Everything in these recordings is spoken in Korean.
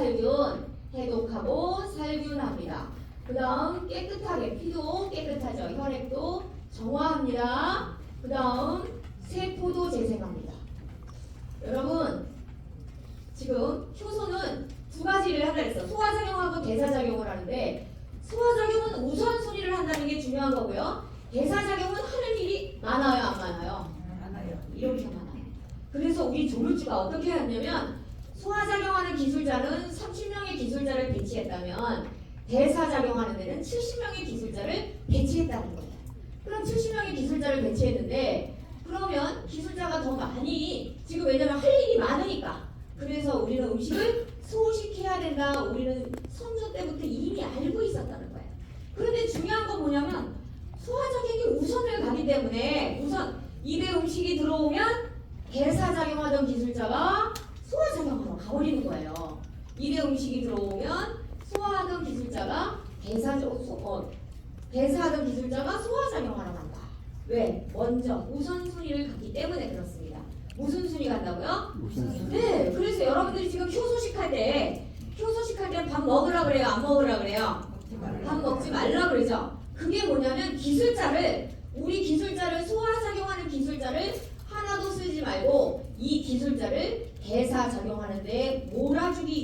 살균, 해독하고 살균합니다. 그 다음 깨끗하게 피도 깨끗하죠. 혈액도 정화합니다. 그 다음 세포도 재생합니다. 여러분 지금 효소는 두 가지를 하라 했어. 소화작용하고 대사작용을 하는데 소화작용은 우선순위를 한다는 게 중요한 거고요. 대사작용은 하는 일이 많아요, 안 많아요? 많아요. 이렇게 많아요. 그래서 우리 조물주가 어떻게 했냐면 소화작용하는 기술자는 30명의 기술자를 배치했다면 대사작용하는 데는 70명의 기술자를 배치했다는 거예요. 그럼 70명의 기술자를 배치했는데 그러면 기술자가 더 많이 지금 왜냐면 할 일이 많으니까 그래서 우리는 음식을 소식해야 된다. 우리는 선조 때부터 이미 알고 있었다는 거예요. 그런데 중요한 건 뭐냐면 소화작용이 우선을 가기 때문에 우선 입에 음식이 들어오면 대사작용하던 기술자가 소화작용하러 가버리는 거예요. 입에 음식이 들어오면 소화하던 기술자가 대사적 소, 어, 대사하던 기술자가 소화작용하러 간다. 왜? 먼저 우선순위를 갔기 때문에 그렇습니다. 무슨 순위 간다고요? 네. 그래서 여러분들이 지금 효소식 할 때, 효소식 할 때 밥 먹으라 그래요? 안 먹으라 그래요? 밥 먹지 말라 그러죠. 그게 뭐냐면 기술자를 우리 기술자를 소화작용하는 기술자를 하나도 쓰지 말고 이 기술자를 대사작용하는데 몰아주기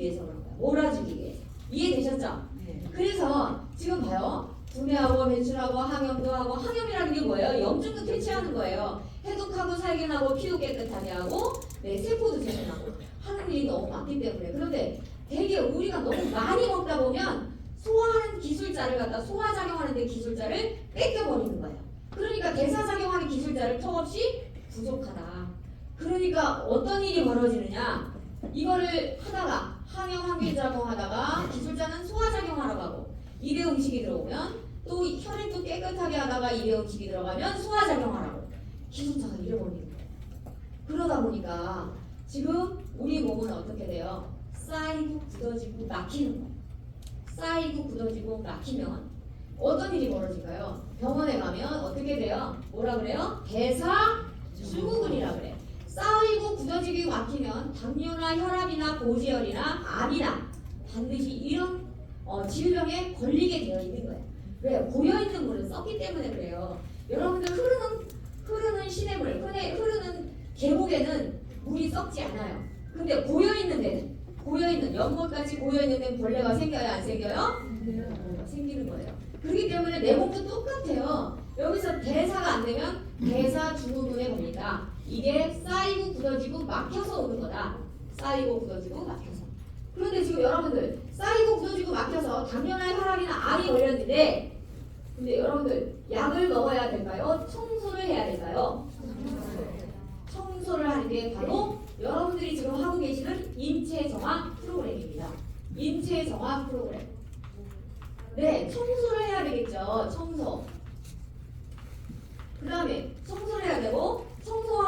위해서 그런 거야. 몰아주기 위해서. 이해되셨죠? 네. 그래서 지금 봐요. 분해하고 배출하고 항염도 하고 항염이라는 게 뭐예요? 염증도 퇴치하는 거예요. 해독하고 살균하고 피도 깨끗하게 하고 네, 세포도 재생하고 하는 일이 너무 많기 때문에 그런데 되게 우리가 너무 많이 먹다 보면 소화하는 기술자를 갖다 소화작용하는데 기술자를 뺏겨버리는 거예요. 그러니까 대사작용하는 기술자를 턱없이 부족하다. 그러니까 어떤 일이 벌어지느냐? 이거를 하다가 항염 항균작용 하다가 기술자는 소화작용하러 가고 입에 음식이 들어오면 또 혈액도 깨끗하게 하다가 입에 음식이 들어가면 소화작용하라고 기술자가 잃어버리는 거예요. 그러다 보니까 지금 우리 몸은 어떻게 돼요? 쌓이고 굳어지고 막히는 거예요. 쌓이고 굳어지고 막히면 어떤 일이 벌어질까요? 병원에 가면 어떻게 돼요? 뭐라 그래요? 대사 증후군이라 그래. 쌓이고 굳어지고 막히면 당뇨나 혈압이나 고지혈이나 암이나 반드시 이런 어, 질병에 걸리게 되어 있는 거예요. 왜? 고여 있는 물은 썩기 때문에 그래요. 여러분들 흐르는 흐르는 시냇물, 흐르는 계곡에는 물이 썩지 않아요. 근데 고여 있는 데는 고여 있는 연못까지 고여 있는 데는 벌레가 생겨요, 안 생겨요? 어, 생기는 거예요. 그렇기 때문에 내 몸도 똑같아요. 여기서 대사가 안 되면 대사 증후군에 걸린다. 이게 쌓이고 굳어지고 막혀서 오는 거다. 쌓이고 굳어지고 막혀서. 그런데 지금 여러분들 쌓이고 굳어지고 막혀서 당뇨나 혈압이나 암이 걸렸는데 근데 여러분들 약을 먹어야 될까요? 청소를 해야 될까요? 청소를 하는 게 바로 여러분들이 지금 하고 계시는 인체 정화 프로그램입니다. 인체 정화 프로그램. 네, 청소를 해야 되겠죠. 청소. 그 다음에 청소를 해야 되고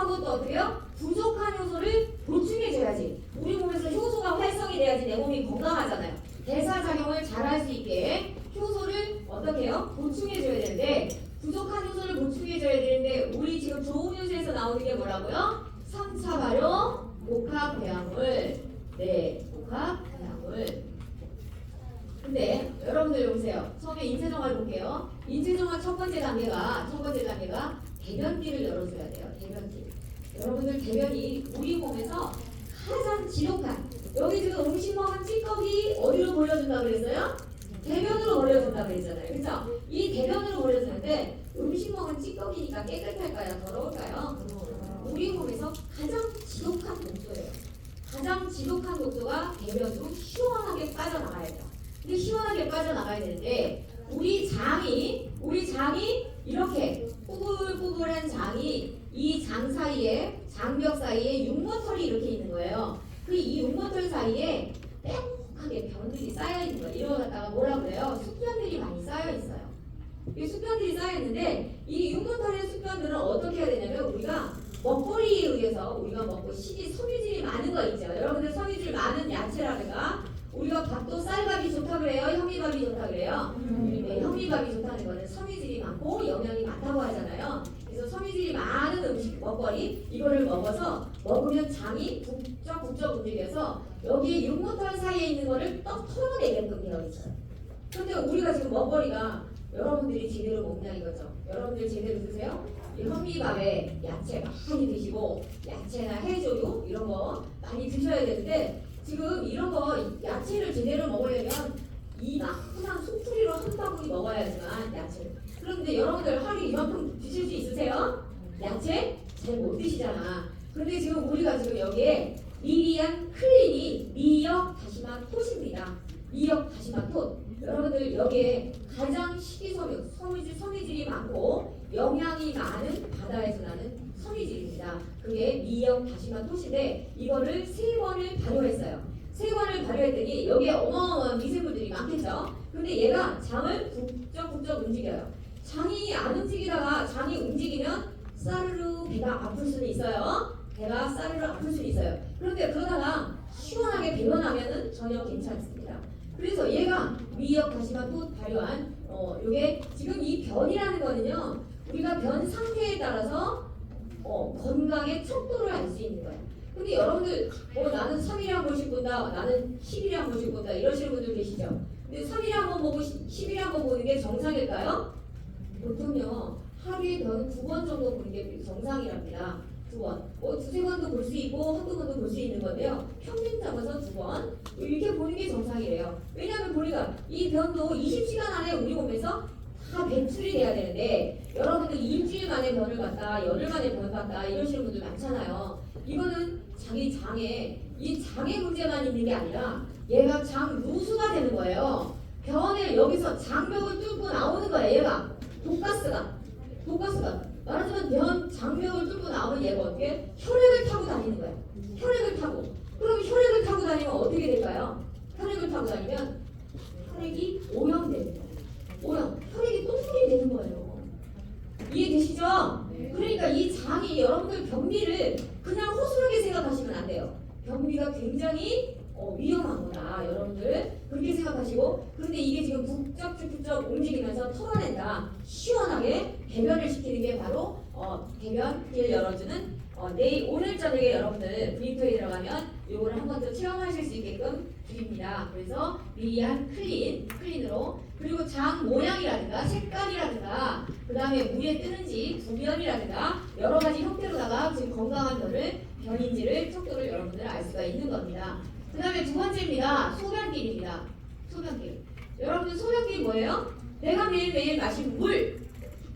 청소하고 또 어떻게요? 부족한 효소를 보충해줘야지. 우리 몸에서 효소가 활성이 돼야지 내 몸이 건강하잖아요. 대사작용을 잘 할 수 있게 효소를 어떻게 해요? 보충해줘야 되는데 부족한 효소를 보충해줘야 되는데 우리 지금 좋은 효소에서 나오는 게 뭐라고요? 3차 발효 복합 배양물 네 복합 배양물 근데 여러분들 보세요 처음에 인체정화를 볼게요 인체정화 첫 번째 단계가 첫 번째 단계가 대변기를 열어줘야 돼요 대변기 여러분들 대변이 우리 몸에서 가장 지독한 여기 지금 음식 먹은 찌꺼기 어디로 돌려준다 그랬어요? 대변으로 돌려준다 그랬잖아요 그죠? 이 대변으로 돌려주는데 음식 먹은 찌꺼기니까 깨끗할까요? 더러울까요? 우리 몸에서 가장 지독한 독소예요. 가장 지독한 독소가 대변으로 시원하게 빠져나가야죠. 근데 시원하게 빠져나가야 되는데 우리 장이 우리 장이 이렇게 뿌글뿌글한 장이 이 장 사이에 장벽 사이에 육모털이 이렇게 있는 거예요. 그 이 육모털 사이에 빼곡하게 변들이 쌓여 있는 거예요. 이거 갖다가 뭐라 그래요? 숙변들이 많이 쌓여 있어요. 이 숙변들이 쌓여 있는데 이 육모털의 숙변들은 어떻게 해야 되냐면 우리가 먹거리에 의해서 우리가 먹고 식이 섬유질이 많은 거 있죠. 여러분들 섬유질 많은 야채라든가 우리가 밥도 쌀밥이 좋다 그래요. 현미밥이 좋다 그래요. 네, 현미밥이 좋다는 거는 섬유질이 많고 영양이 많다고 하잖아요. 그래서 섬유질이 많은 음식 먹거리 이거를 먹어서 먹으면 장이 북적 북적 움직여서 여기 육모털 사이에 있는 거를 털어내게끔 되어 있어요. 근데 우리가 지금 먹거리가 여러분들이 제대로 먹냐 이거죠. 여러분들 제대로 드세요? 이 현미밥에 야채 많이 드시고 야채나 해조류 이런 거 많이 드셔야 되는데 지금 이런 거 야채를 제대로 먹으려면 이만 항상 속풀이로 한 바구니 먹어야지만 야채. 그런데 여러분들 하루 이만큼 드실 수 있으세요? 야채 잘 못 드시잖아. 근데 지금 우리가 지금 여기에 미리안 클린이 미역 다시마 톳입니다. 미역 다시마 톳. 여러분들 여기에 가장 식이섬유, 섬유질, 섬유질이 많고 영양이 많은 바다에서 나는 섬유질입니다. 그게 미역 다시마 톳인데 이거를 세 번을 발효했어요. 세 번을 발효했더니 여기에 어마어마한 미생물들이 많겠죠. 근데 얘가 장을 북적북적 움직여요. 장이 안 움직이다가 장이 움직이면 싸르르 배가 아플 수는 있어요. 배가 싸르르 아플 수는 있어요. 그런데 그러다가 시원하게 배변하면은 전혀 괜찮습니다. 그래서 얘가 다시마 또 발효한 어 요게 지금 이 변이라는 거는요 우리가 변 상태에 따라서 어 건강의 척도를 알 수 있는 거예요. 근데 여러분들 어 나는 3일에 한 번씩 본다 나는 10일에 한 번씩 본다 이러시는 분들 계시죠? 근데 3일에 한 번 보고 10일에 한 번 보는 게 정상일까요? 보통요 하루에 변두번 정도 보는 게 정상이랍니다. 두 번. 어, 두세 번도 볼 수 있고 한두 번도 볼 수 있는 건데요. 평균 잡아서 두 번. 이렇게 보는 게 정상이래요. 왜냐하면 우리가 이 변도 20시간 안에 우리 몸에서 다 배출이 돼야 되는데 여러분들 일주일 만에 변을 봤다, 열흘 만에 변 봤다 이러시는 분들 많잖아요. 이거는 자기 장에 이 장의 문제만 있는 게 아니라 얘가 장 누수가 되는 거예요. 변을 여기서 장벽을 뚫고 나오는 거예요. 얘가 독가스가 독가스가 말하자면 변 장벽을 뚫고 나오면 얘가 어떻게 혈액을 타고 다니는 거야. 혈액을 타고. 그럼 혈액을 타고 다니면 어떻게 될까요? 혈액을 타고 다니면 혈액이 오염되는 거예요. 오염. 혈액이 똥물이 되는 거예요. 이해되시죠? 그러니까 이 장이 여러분들 변비를 그냥 허술하게 생각하시면 안 돼요. 변비가 굉장히 어, 위험한 거다, 여러분들. 그렇게 생각하시고, 그런데 이게 지금 북적북적 움직이면서 털어낸다. 시원하게 배변을 시키는 게 바로 어, 배변기를 열어주는 어, 내일 오늘 저녁에 여러분들 브리프에 들어가면 요거를 한 번 더 체험하실 수 있게끔 드립니다. 그래서 미리한 클린, 클린으로 그리고 장 모양이라든가 색깔이라든가 그 다음에 물에 뜨는지 부변이라든가 여러 가지 형태로다가 지금 건강한 변을 변인지를 척도를 여러분들 알 수가 있는 겁니다. 그 다음에 두 번째입니다. 소변길입니다. 소변길. 여러분들 소변길이 뭐예요? 내가 매일매일 마신 물,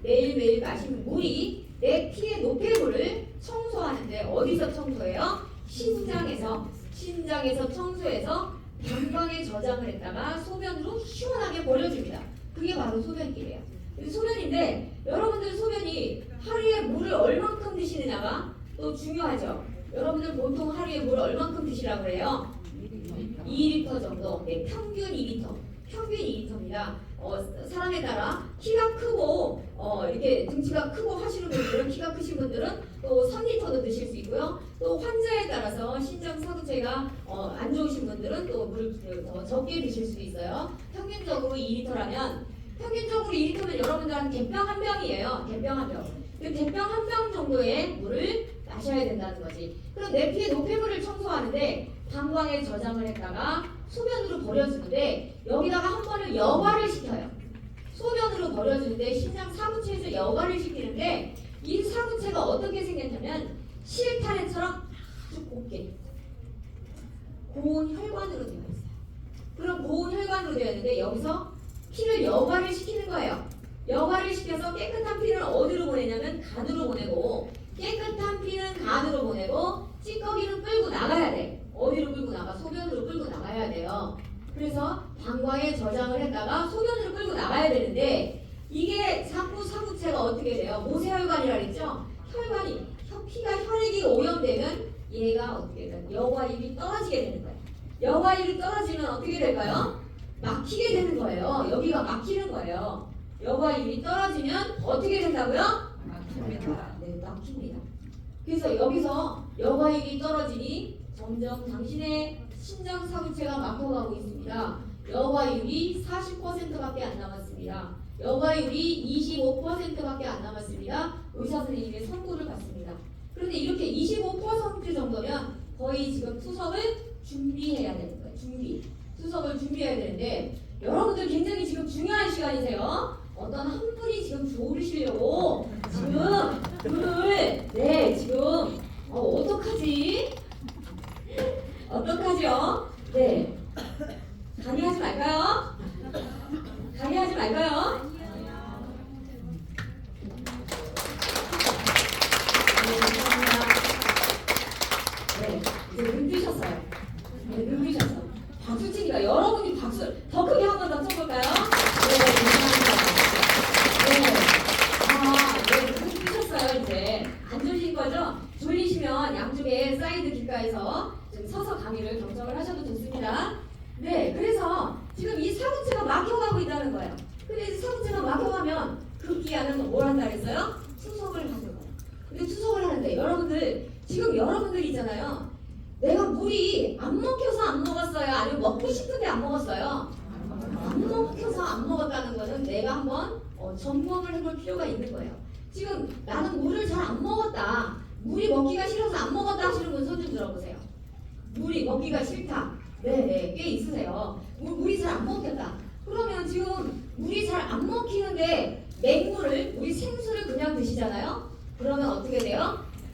매일매일 마신 물이 내 피의 노폐물을 청소하는데 어디서 청소해요? 신장에서 신장에서 청소해서 방광에 저장을 했다가 소변으로 시원하게 버려줍니다. 그게 바로 소변길이에요. 이 소변인데 여러분들 소변이 하루에 물을 얼만큼 드시느냐가 또 중요하죠. 여러분들 보통 하루에 물을 얼만큼 드시라고 그래요? 2리터 정도, 네, 평균 2리터, 평균 2리터입니다. 어, 사람에 따라 키가 크고 어, 이렇게 등치가 크고 하시는 분들은 키가 크신 분들은 또 3리터도 드실 수 있고요. 또 환자에 따라서 신장 사구체가 어, 안 좋으신 분들은 또 물을 더 적게 드실 수도 있어요. 평균적으로 2리터라면 평균적으로 2리터면 여러분들 한 대병 한 병이에요. 대병 한 병. 그 대병 한 병 정도의 물을 마셔야 된다는 거지. 그럼 내 피의 노폐물을 청소하는데 방광에 저장을 했다가 소변으로 버려주는데 여기다가 한 번을 여과를 시켜요. 소변으로 버려주는데 신장 사구체에서 여과를 시키는데 이 사구체가 어떻게 생겼냐면 실타래처럼 아주 곱게 고온 혈관으로 되어 있어요. 그럼 고온 혈관으로 되어 있는데 여기서 피를 여과를 시키는 거예요. 여과를 시켜서 깨끗한 피를 어디로 보내냐면 간으로 보내고 깨끗한 피는 간으로 보내고 찌꺼기는 끌고 나가야 돼. 어디로 끌고 나가? 소변으로 끌고 나가야 돼요. 그래서 방광에 저장을 했다가 소변으로 끌고 나가야 되는데 이게 자꾸 사구체가 어떻게 돼요? 모세혈관이라 그랬죠? 혈관이 혀- 피가 혈액이 오염되면 얘가 어떻게 돼요? 여과율이 떨어지게 되는 거예요. 여과율이 떨어지면 어떻게 될까요? 막히게 되는 거예요. 여기가 막히는 거예요. 여과율이 떨어지면 어떻게 된다고요? 네, 막힙니다. 그래서 여기서 여과율이 떨어지니 점점 당신의 신장 사구체가 막혀가고 있습니다. 여과율이 40%밖에 안 남았습니다. 여과율이 25%밖에 안 남았습니다. 의사 선생님의 선고를 받습니다. 그런데 이렇게 25% 정도면 거의 지금 투석을 준비해야 되는 거예요. 준비. 투석을 준비해야 되는데 여러분들 굉장히 지금 중요한 시간이세요. 어떤 한 분이 지금 조르시려고 지금 불을 네 지금 어, 어떡하지? 어떡하죠? 네 강의하지 말까요? 강의하지 말까요? 네, 감사합니다. 네, 이제 눈 뜨셨어요. 네, 눈 뜨셨어. 박수 치기가 여러분이 박수 더 크게 한 번 더 쳐볼까요? 네, 감사합니다. 네, 아, 네, 눈 뜨셨어요 이제 안 졸린 거죠? 졸리시면 양쪽에 귓가에서 좀 서서 강의를 경청을 하셔도 좋습니다. 네, 그래서 지금 이 사구체가 막혀가고 있다는 거예요. 근데 이 사구체가 막혀가면 그 기한은 뭘 한다 그랬어요? 투석을 하는 거예요. 근데 투석을 하는데 여러분들 지금 여러분들 있잖아요. 내가 물이 안 먹혀서 안 먹었어요? 아니면 먹고 싶은데 안 먹었어요? 안 먹혀서 안 먹었다는 거는 내가 한번 어, 점검을 해볼 필요가 있는 거예요. 지금 나는 물을 잘 안 먹었다. 물이 먹기가 싫어서 안 먹었다 하시는 분 손 좀 들어보세요. 물이 먹기가 싫다. 네 네 꽤 있으세요. 물, 물이 잘 안 먹혔다. 그러면 지금 물이 잘 안 먹히는데 맹물을 우리 생수를 그냥 드시잖아요. 그러면 어떻게 돼요?